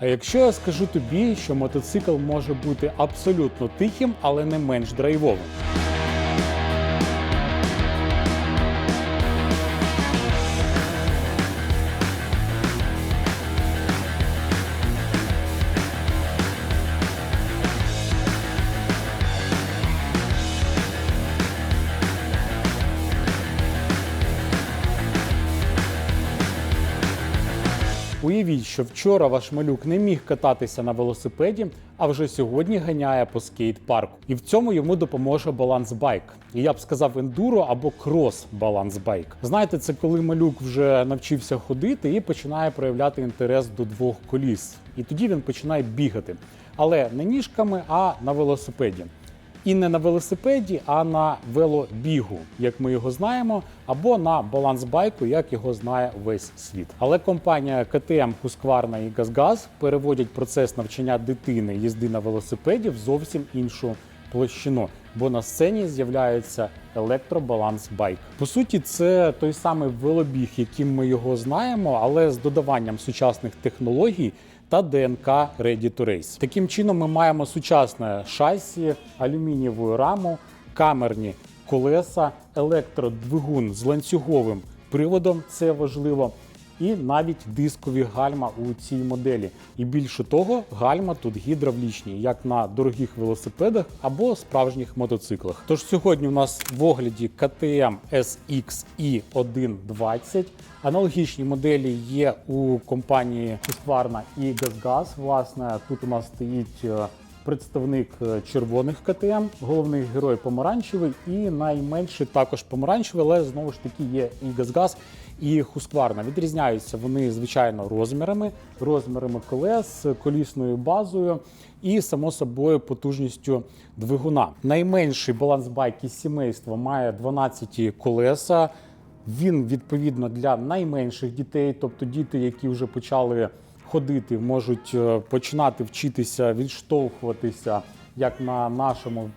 А якщо я скажу тобі, що мотоцикл може бути абсолютно тихим, але не менш драйвовим. Уявіть, що вчора ваш малюк не міг кататися на велосипеді, а вже сьогодні ганяє по скейт-парку. І в цьому йому допоможе балансбайк. І я б сказав ендуро або крос балансбайк. Знаєте, це коли малюк вже навчився ходити і починає проявляти інтерес до двох коліс. І тоді він починає бігати. Але не ніжками, а на велосипеді. І не на велосипеді, а на велобігу, як ми його знаємо, або на балансбайку, як його знає весь світ. Але компанія КТМ Husqvarna і Газгаз переводять процес навчання дитини їзди на велосипеді в зовсім іншу площину, бо на сцені з'являється електробалансбайк. По суті, це той самий велобіг, яким ми його знаємо, але з додаванням сучасних технологій та ДНК Ready to Race. Таким чином, ми маємо сучасне шасі, алюмінієву раму, камерні колеса, електродвигун з ланцюговим приводом. Це важливо. І навіть дискові гальма у цій моделі. І більше того, гальма тут гідравлічні, як на дорогих велосипедах або справжніх мотоциклах. Тож сьогодні у нас в огляді KTM SX i120. Аналогічні моделі є у компанії Husqvarna і GazGaz. Власне, тут у нас стоїть е, представник е, червоних КТМ, головний герой помаранчевий і найменший також помаранчевий, але знову ж таки є і Газгаз, і Husqvarna. Відрізняються вони звичайно розмірами, розмірами колес, колісною базою і само собою потужністю двигуна. Найменший балансбайк із сімейства має 12 колеса. Він відповідно для найменших дітей, тобто діти, які вже почали ходити, можуть е, починати вчитися відштовхуватися як на нашому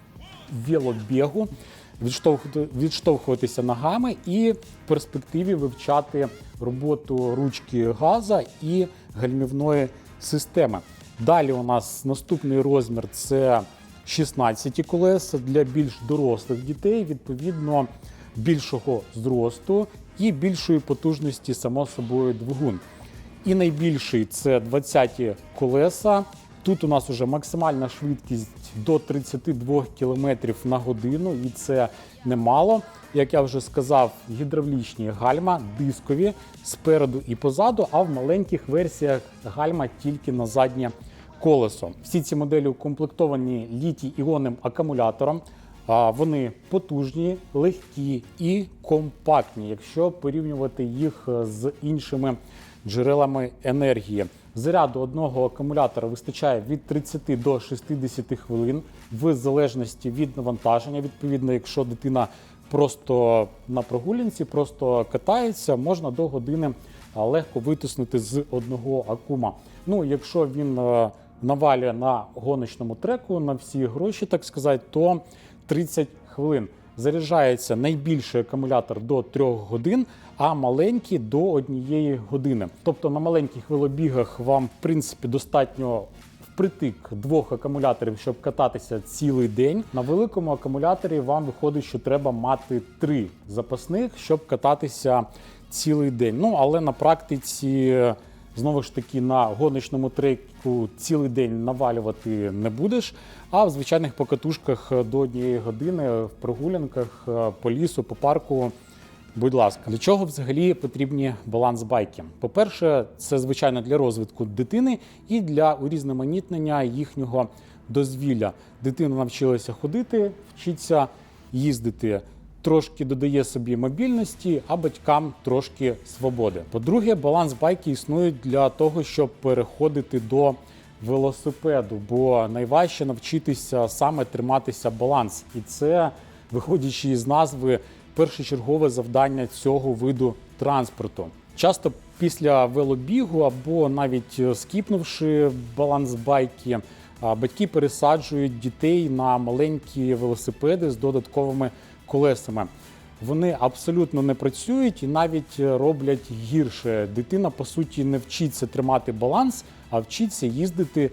велобігу, відштовхуватися ногами і в перспективі вивчати роботу ручки газа і гальмівної системи. Далі у нас наступний розмір це 16 колеса для більш дорослих дітей, відповідно більшого зросту і більшої потужності, само собою, двигун. І найбільший це 20 колеса. Тут у нас вже максимальна швидкість до 32 км на годину, і це немало. Як я вже сказав, гідравлічні гальма дискові спереду і позаду, а в маленьких версіях гальма тільки на заднє колесо. Всі ці моделі укомплектовані літій іонним акумулятором. Вони потужні, легкі і компактні, якщо порівнювати їх з іншими джерелами енергії. Заряду одного акумулятора вистачає від 30 до 60 хвилин в залежності від навантаження. Відповідно, якщо дитина просто на прогулянці, просто катається, можна до години легко витиснути з одного акума. Ну, якщо він е, навалює на гоночному треку на всі гроші, так сказати, то 30 хвилин. Заряджається найбільший акумулятор до 3 годин, а маленький до 1 години. Тобто на маленьких велобігах вам, в принципі, достатньо впритик двох акумуляторів, щоб кататися цілий день. На великому акумуляторі вам виходить, що треба мати три запасних, щоб кататися цілий день. Ну але на практиці. Знову ж таки, на гоночному треку цілий день навалювати не будеш, а в звичайних покатушках до однієї години в прогулянках е, по лісу, по парку. Будь ласка, для чого взагалі потрібні балансбайки? По-перше, це звичайно для розвитку дитини і для урізноманітнення їхнього дозвілля. Дитина навчилася ходити, вчиться їздити трошки додає собі мобільності, а батькам трошки свободи. По-друге, баланс байки існують для того, щоб переходити до велосипеду, бо найважче навчитися саме триматися баланс, і це, виходячи із назви, першочергове завдання цього виду транспорту. Часто після велобігу або навіть е, скіпнувши баланс байки, батьки пересаджують дітей на маленькі велосипеди з додатковими колесами. Вони абсолютно не працюють і навіть роблять гірше. Дитина, по суті, не вчиться тримати баланс, а вчиться їздити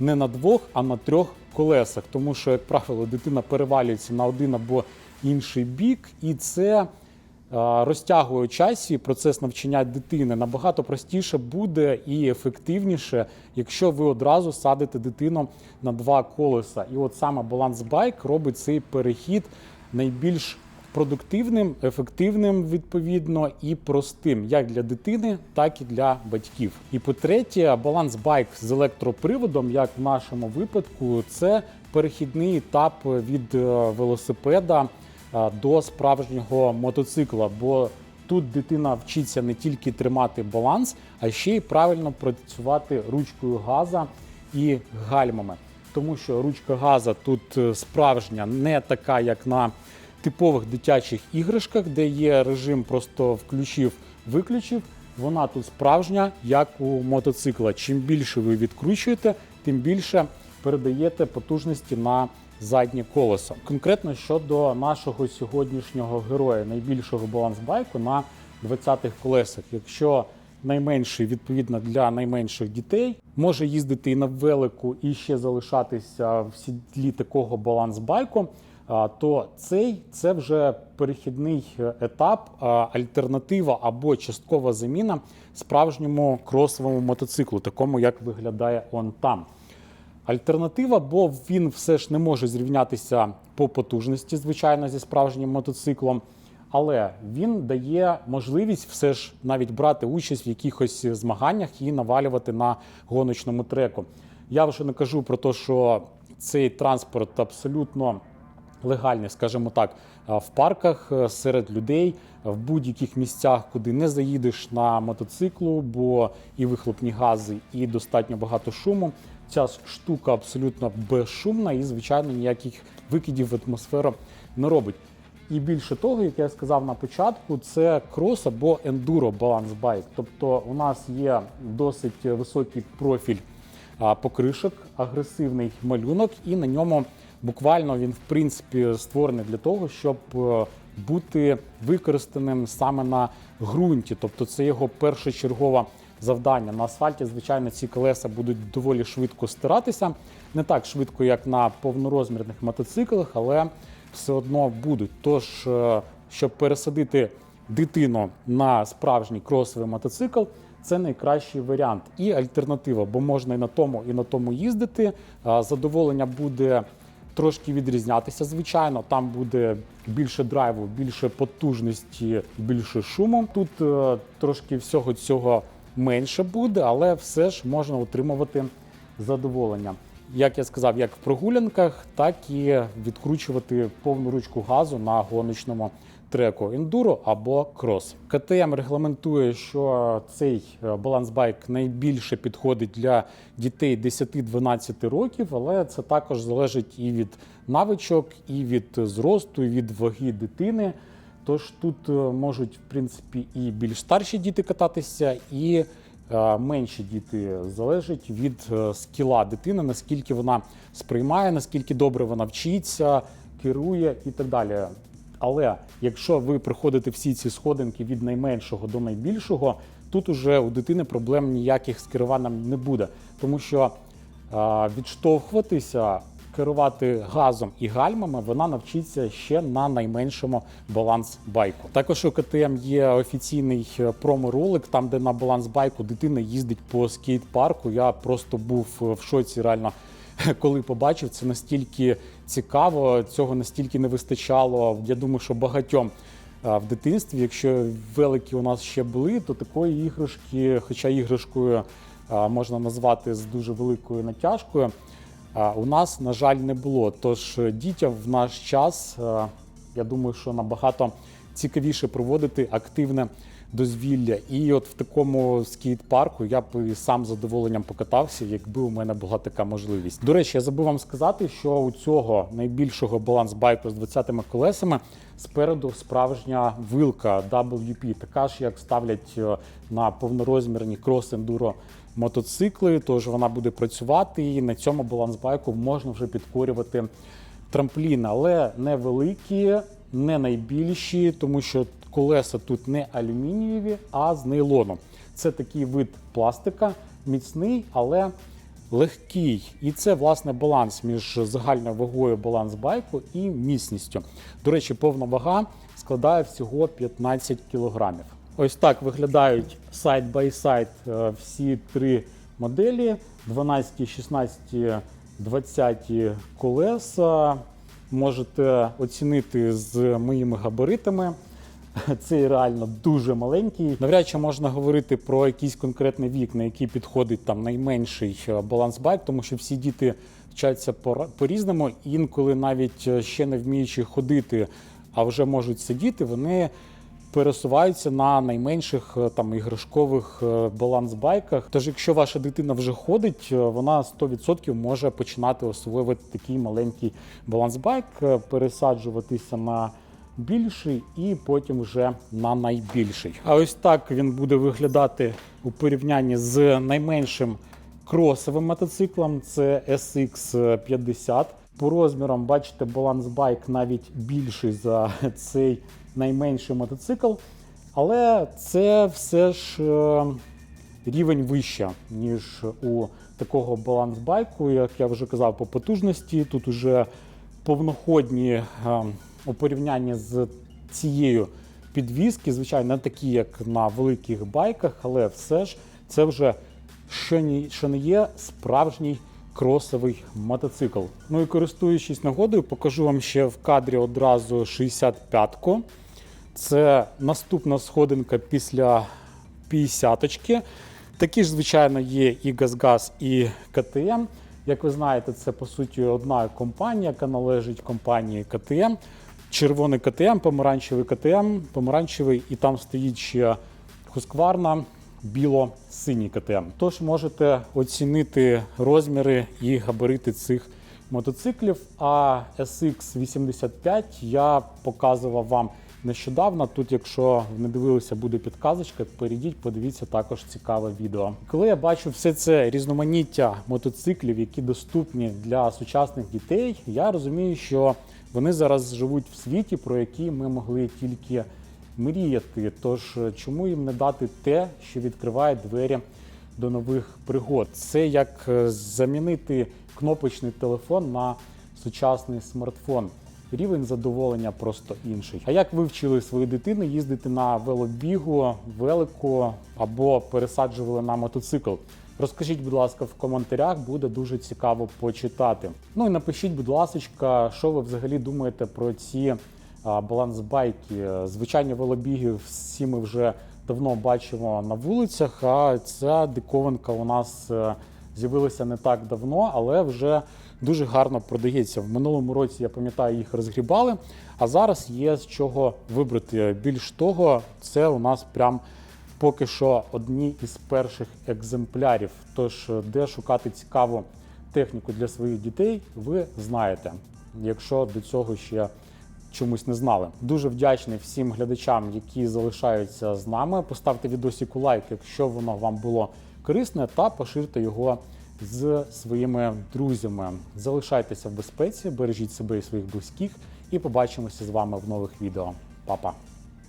не на двох, а на трьох колесах. Тому що, як правило, дитина перевалюється на один або інший бік, і це е, розтягує часі процес навчання дитини набагато простіше буде і ефективніше, якщо ви одразу садите дитину на два колеса. І от саме баланс байк робить цей перехід найбільш продуктивним, ефективним відповідно і простим як для дитини, так і для батьків. І по-третє, баланс байк з електроприводом, як в нашому випадку, це перехідний етап від е, велосипеда е, до справжнього мотоцикла. Бо тут дитина вчиться не тільки тримати баланс, а ще й правильно працювати ручкою газа і гальмами. Тому що ручка газа тут е, справжня, не така, як на типових дитячих іграшках, де є режим просто включив-виключив. Вона тут справжня, як у мотоцикла. Чим більше ви відкручуєте, тим більше передаєте потужності на заднє колесо. Конкретно щодо нашого сьогоднішнього героя, найбільшого балансбайку на 20-х колесах. Якщо найменший відповідно для найменших дітей може їздити і на велику, і ще залишатися в сідлі такого балансбайку. То цей це вже перехідний етап, альтернатива або часткова заміна справжньому кросовому мотоциклу, такому як виглядає он там. Альтернатива, бо він все ж не може зрівнятися по потужності, звичайно, зі справжнім мотоциклом, але він дає можливість все ж навіть брати участь в якихось змаганнях і навалювати на гоночному треку. Я вже не кажу про те, що цей транспорт абсолютно легальний, скажімо так, в парках е, серед людей, в будь-яких місцях, куди не заїдеш на мотоциклу, бо і вихлопні гази, і достатньо багато шуму. Ця штука абсолютно безшумна і, звичайно, ніяких викидів в атмосферу не робить. І більше того, як я сказав на початку, це крос або ендуро баланс байк. Тобто у нас є досить високий профіль покришок, агресивний малюнок, і на ньому буквально він в принципі створений для того, щоб е, бути використаним саме на ґрунті. Тобто це його першочергове завдання. На асфальті, звичайно, ці колеса будуть доволі швидко стиратися. Не так швидко, як на повнорозмірних мотоциклах, але все одно будуть. Тож, е, щоб пересадити дитину на справжній кросовий мотоцикл, це найкращий варіант і альтернатива, бо можна і на тому, і на тому їздити. Задоволення буде трошки відрізнятися, звичайно. Там буде більше драйву, більше потужності, більше шуму. Тут е, трошки всього цього менше буде, але все ж можна отримувати задоволення. Як я сказав, як в прогулянках, так і відкручувати повну ручку газу на гоночному треку ендуро або крос. КТМ регламентує, що цей е, балансбайк найбільше підходить для дітей 10-12 років, але це також залежить і від навичок, і від зросту, і від ваги дитини. Тож тут е, можуть, в принципі, і більш старші діти кататися, і менші діти залежить від е, скіла дитини, наскільки вона сприймає, наскільки добре вона вчиться, керує і так далі. Але якщо ви проходите всі ці сходинки від найменшого до найбільшого, тут уже у дитини проблем ніяких з керуванням не буде, тому що е, відштовхуватися, керувати газом і гальмами вона навчиться ще на найменшому баланс байку. Також у КТМ є офіційний е, промо-ролик, там де на баланс байку дитина їздить по скейт-парку. Я просто був е, в шоці реально. Коли побачив, це настільки цікаво, цього настільки не вистачало. Я думаю, що багатьом в дитинстві, якщо великі у нас ще були, то такої іграшки, хоча іграшкою можна назвати з дуже великою натяжкою, у нас, на жаль, не було. Тож е, дітям в наш час, е, я думаю, що набагато цікавіше проводити активне дозвілля. І от в такому скейт-парку я б сам з задоволенням покатався, якби у мене була така можливість. До речі, я забув вам сказати, що у цього найбільшого баланс-байку з 20-ми колесами спереду справжня вилка WP, така ж, як ставлять е, на повнорозмірні крос-ендуро мотоцикли. Тож вона буде працювати, і на цьому балансбайку можна вже підкорювати трамплін, але не великі, не найбільші, тому що колеса тут не алюмінієві, а з нейлону. Це такий вид пластика, міцний, але легкий. І це власне баланс між загальною вагою баланс байку і міцністю. До речі, повна вага складає всього 15 кілограмів. Ось так виглядають сайт бай сайт е, всі три моделі: 12, 16, 20 колеса. Можете оцінити з моїми габаритами. Цей реально дуже маленький. Навряд чи можна говорити про якийсь конкретний вік, на який підходить там найменший е, балансбайк, тому що всі діти вчаться по-різному. Інколи навіть е, ще не вміючи ходити, а вже можуть сидіти, вони пересуваються на найменших е, там іграшкових е, балансбайках. Тож, якщо ваша дитина вже ходить, е, вона 100% може починати освоювати такий маленький балансбайк, пересаджуватися на більший і потім вже на найбільший. А ось так він буде виглядати у порівнянні з найменшим кросовим мотоциклом. Це SX50. По розмірам, бачите, балансбайк навіть більший за цей найменший мотоцикл. Але це все ж е, рівень вище, ніж у такого балансбайку, як я вже казав, по потужності. Тут уже повноходні е, у порівнянні з цією підвіски, звичайно, не такі, як на великих байках, але все ж це вже що не є справжній кросовий мотоцикл. Ну і користуючись нагодою, покажу вам ще в кадрі одразу 65-ку. Це наступна сходинка після 50-очки. Такі ж, звичайно, є і GazGaz, і КТМ. Як ви знаєте, це по суті одна компанія, яка належить компанії КТМ. Червоний КТМ, помаранчевий КТМ, помаранчевий, і там стоїть ще Husqvarna, біло-синій КТМ. Тож можете оцінити розміри і габарити цих мотоциклів. А SX85 я показував вам нещодавно. Тут, якщо не дивилися, буде підказочка. Перейдіть, подивіться також цікаве відео. Коли я бачу все це різноманіття мотоциклів, які доступні для сучасних дітей, я розумію, що вони зараз живуть в світі, про який ми могли тільки мріяти. Тож чому їм не дати те, що відкриває двері до нових пригод? Це як е, замінити кнопочний телефон на сучасний смартфон. Рівень задоволення просто інший. А як ви вчили свою дитину їздити на велобігу, велику або пересаджували на мотоцикл? Розкажіть, будь ласка, в коментарях буде дуже цікаво почитати. Ну і напишіть, будь ласка, що ви взагалі думаєте про ці балансбайки. Звичайні велобіги всі ми вже давно бачимо на вулицях, а ця диковинка у нас е, з'явилася не так давно, але вже дуже гарно продається. В минулому році я пам'ятаю, їх розгрібали, а зараз є з чого вибрати. Більш того, це у нас прям поки що одні із перших екземплярів. Тож, е, де шукати цікаву техніку для своїх дітей, ви знаєте, якщо до цього ще чомусь не знали. Дуже вдячний всім глядачам, які залишаються з нами. Поставте відосику лайк, якщо воно вам було корисне, та поширте його з своїми друзями. Залишайтеся в безпеці, бережіть себе і своїх близьких, і побачимося з вами в нових відео. Па-па!